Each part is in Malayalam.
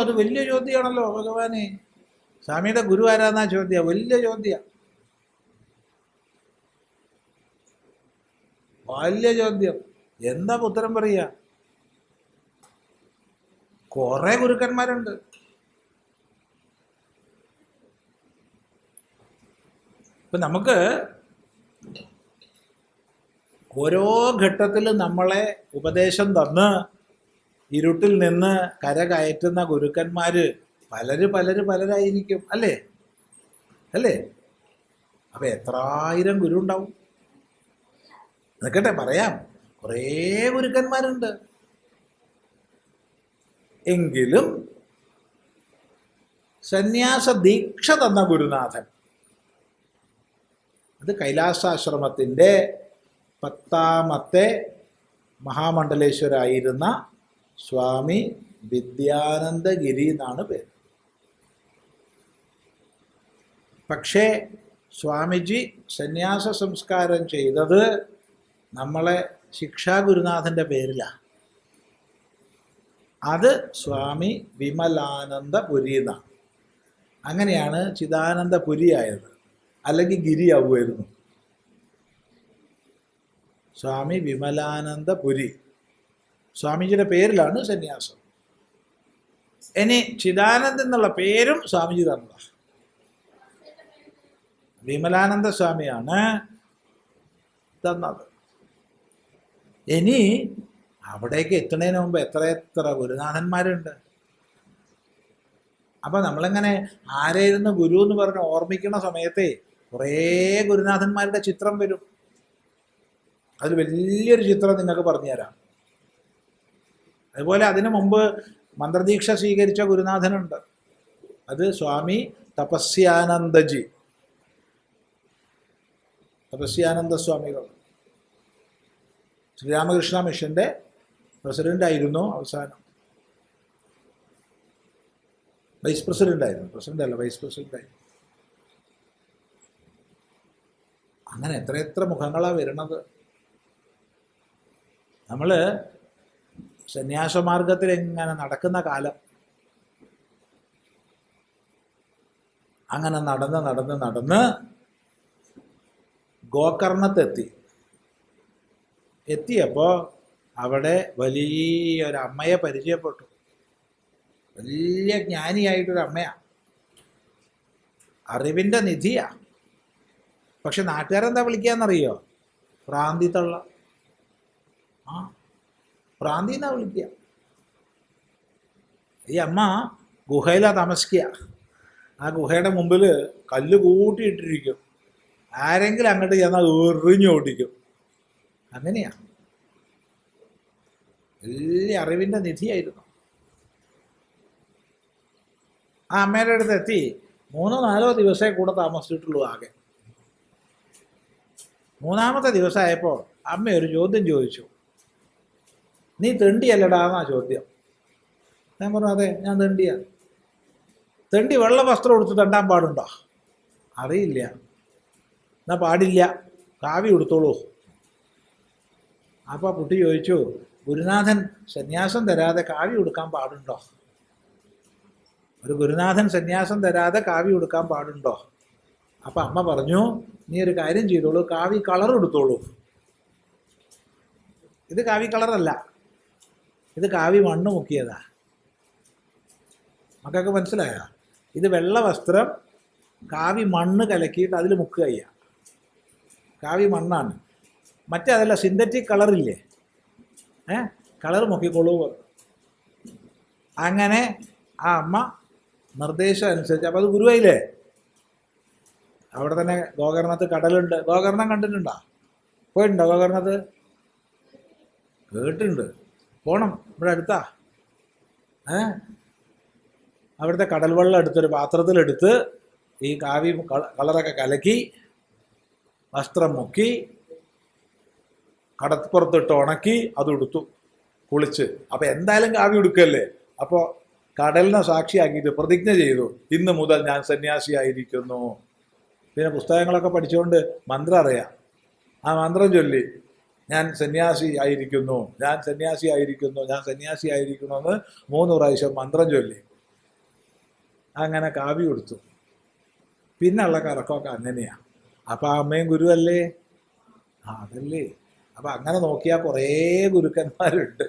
അത് വലിയ ചോദ്യമാണല്ലോ ഭഗവാനെ. സ്വാമിയുടെ ഗുരു ആരാന്നാ ചോദ്യ. വലിയ ചോദ്യ. വലിയ ചോദ്യം. എന്താ ഉത്തരം പറയുക കുറെ ഗുരുക്കന്മാരുണ്ട്. ഇപ്പൊ നമുക്ക് ഓരോ ഘട്ടത്തിൽ നമ്മളെ ഉപദേശം തന്ന് ഇരുട്ടിൽ നിന്ന് കരകയറ്റുന്ന ഗുരുക്കന്മാര് പലര് പലര് പലരായിരിക്കും അല്ലേ? അല്ലേ? അപ്പൊ എത്രായിരം ഗുരു ഉണ്ടാവും? നിൽക്കട്ടെ പറയാം. കുറേ ഗുരുക്കന്മാരുണ്ട്. എങ്കിലും സന്യാസ ദീക്ഷ തന്ന ഗുരുനാഥൻ അത് കൈലാസാശ്രമത്തിന്റെ പത്താമത്തെ മഹാമണ്ഡലേശ്വരായിരുന്ന സ്വാമി വിദ്യാനന്ദഗിരി എന്നാണ് പേര്. പക്ഷേ സ്വാമിജി സന്യാസ സംസ്കാരം ചെയ്തത് നമ്മളെ ശിക്ഷാ ഗുരുനാഥന്റെ പേരിലാണ് അത് സ്വാമി വിമലാനന്ദപുരി എന്നാണ്. അങ്ങനെയാണ് ചിദാനന്ദപുരി ആയത് അല്ലെങ്കിൽ ഗിരിയാവുമായിരുന്നു സ്വാമി വിമലാനന്ദപുരി. സ്വാമിജിയുടെ പേരിലാണ് സന്യാസം. ഇനി ചിദാനന്ദ എന്നുള്ള പേരും സ്വാമിജി തന്നതാണ് വിമലാനന്ദ സ്വാമിയാണ് തന്നത്. ഇനി അവിടേക്ക് എത്തുന്നതിന് മുമ്പ് എത്ര എത്ര ഗുരുനാഥന്മാരുണ്ട്? അപ്പൊ നമ്മളിങ്ങനെ ആരായിരുന്നു ഗുരു എന്ന് പറഞ്ഞ് ഓർമ്മിക്കുന്ന സമയത്തെ കുറേ ഗുരുനാഥന്മാരുടെ ചിത്രം വരും. അതിൽ വലിയൊരു ചിത്രം നിങ്ങൾക്ക് പറഞ്ഞുതരാം. അതുപോലെ അതിനു മുമ്പ് മന്ത്രദീക്ഷ സ്വീകരിച്ച ഗുരുനാഥനുണ്ട്. അത് സ്വാമി തപസ്യാനന്ദജി. തപസ്യാനന്ദ സ്വാമികൾ. ശ്രീരാമകൃഷ്ണ മിഷന്റെ പ്രസിഡന്റ് ആയിരുന്നു അവസാനം. വൈസ് പ്രസിഡന്റ് ആയിരുന്നു പ്രസിഡന്റ് അല്ല വൈസ് പ്രസിഡന്റ് ആയിരുന്നു അങ്ങനെ എത്ര എത്ര മുഖങ്ങളാണ് വരുന്നത്? നമ്മൾ സന്യാസമാർഗത്തിൽ എങ്ങനെ നടക്കുന്ന കാലം? അങ്ങനെ നടന്ന് നടന്ന് നടന്ന് ഗോകർണത്തെത്തി. എത്തിയപ്പോൾ അവിടെ വലിയൊരു അമ്മയെ പരിചയപ്പെട്ടു. വലിയ ജ്ഞാനിയായിട്ടൊരു അമ്മയാണ് അറിവിന്റെ നിധിയാ. പക്ഷെ നാട്ടുകാരെന്താ വിളിക്കാന്നറിയോ? പ്രാന്തി തള്ള. ആ പ്രാന്തി എന്നാ വിളിക്കുക ഈ അമ്മ ഗുഹയിലാ താമസിക്കുക ആ ഗുഹയുടെ മുമ്പിൽ കല്ല് കൂട്ടിയിട്ടിരിക്കും. ആരെങ്കിലും അങ്ങോട്ട് ചെന്നാൽ എറിഞ്ഞു ഓടിക്കും. അങ്ങനെയാ. വലിയ അറിവിന്റെ നിധിയായിരുന്നു. ആ അമ്മയുടെ അടുത്ത് എത്തി. മൂന്നോ നാലോ ദിവസമേ കൂടെ താമസിച്ചിട്ടുള്ളൂ ആകെ. മൂന്നാമത്തെ ദിവസമായപ്പോൾ അമ്മ ഒരു ചോദ്യം ചോദിച്ചു. നീ തെണ്ടിയല്ലടാ എന്നാ ചോദ്യം. ഞാൻ പറഞ്ഞു അതെ ഞാൻ തെണ്ടിയാ തെണ്ടി വെള്ള വസ്ത്രം എടുത്ത് തെണ്ടാൻ പാടുണ്ടോ? അറിയില്ല. എന്നാ പാടില്ല. കാവി കൊടുത്തോളൂ അപ്പോൾ കുട്ടി ചോദിച്ചു ഗുരുനാഥൻ സന്യാസം തരാതെ കാവി കൊടുക്കാൻ പാടുണ്ടോ? ഒരു ഗുരുനാഥൻ സന്യാസം തരാതെ കാവി കൊടുക്കാൻ പാടുണ്ടോ? അപ്പം അമ്മ പറഞ്ഞു നീ ഒരു കാര്യം ചെയ്തോളൂ കാവി കളർ എടുത്തോളൂ ഇത് കാവി കളറല്ല. ഇത് കാവി മണ്ണ് മുക്കിയതാ. മക്കൾക്ക് മനസ്സിലായോ? ഇത് വെള്ള വസ്ത്രം കാവി മണ്ണ് കലക്കിയിട്ട് അതിൽ മുക്കുക ചെയ്യുക കാവി മണ്ണാണ്. മറ്റേ അതല്ല സിന്തറ്റിക് കളറില്ലേ ഏ? കളർ മുക്കിക്കൊള്ളൂ അങ്ങനെ ആ അമ്മ നിർദ്ദേശം അനുസരിച്ച് അപ്പോൾ അത് ഗുരുവായില്ലേ? അവിടെ തന്നെ ഗോകർണത്ത് കടലുണ്ട്. ഗോകർണം കണ്ടിട്ടുണ്ടോ? പോയിട്ടുണ്ടോ ഗോകർണത്ത്? കേട്ടിട്ടുണ്ട്. പോണം ഇവിടെ അടുത്താ. ഏ? അവിടുത്തെ കടൽ വെള്ളം എടുത്തൊരു പാത്രത്തിലെടുത്ത് ഈ കാവി കള- കളറൊക്കെ കലക്കി വസ്ത്രം മുക്കി കടപ്പുറത്തിട്ട് ഉണക്കി അത് ഉടുത്തു കുളിച്ച്. അപ്പൊ എന്തായാലും കാവി ഉടുക്കല്ലേ? അപ്പോൾ കടലിനെ സാക്ഷിയാക്കിയിട്ട് പ്രതിജ്ഞ ചെയ്തു ഇന്ന് മുതൽ ഞാൻ സന്യാസിയായിരിക്കുന്നു. പിന്നെ പുസ്തകങ്ങളൊക്കെ പഠിച്ചുകൊണ്ട് മന്ത്രം അറിയാം. ആ മന്ത്രം ചൊല്ലി ഞാൻ സന്യാസി ആയിരിക്കുന്നു. ഞാൻ സന്യാസി ആയിരിക്കുന്നു. ഞാൻ സന്യാസി ആയിരിക്കുന്നു എന്ന് മൂന്ന് പ്രാവശ്യം മന്ത്രം ചൊല്ലി. അങ്ങനെ കാവി കൊടുത്തു. പിന്നുള്ള കറക്കമൊക്കെ അങ്ങനെയാണ് അപ്പം അമ്മയും ഗുരുവല്ലേ ആ അതല്ലേ. അപ്പം അങ്ങനെ നോക്കിയാൽ കുറേ ഗുരുക്കന്മാരുണ്ട്?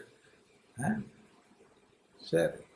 ശരി.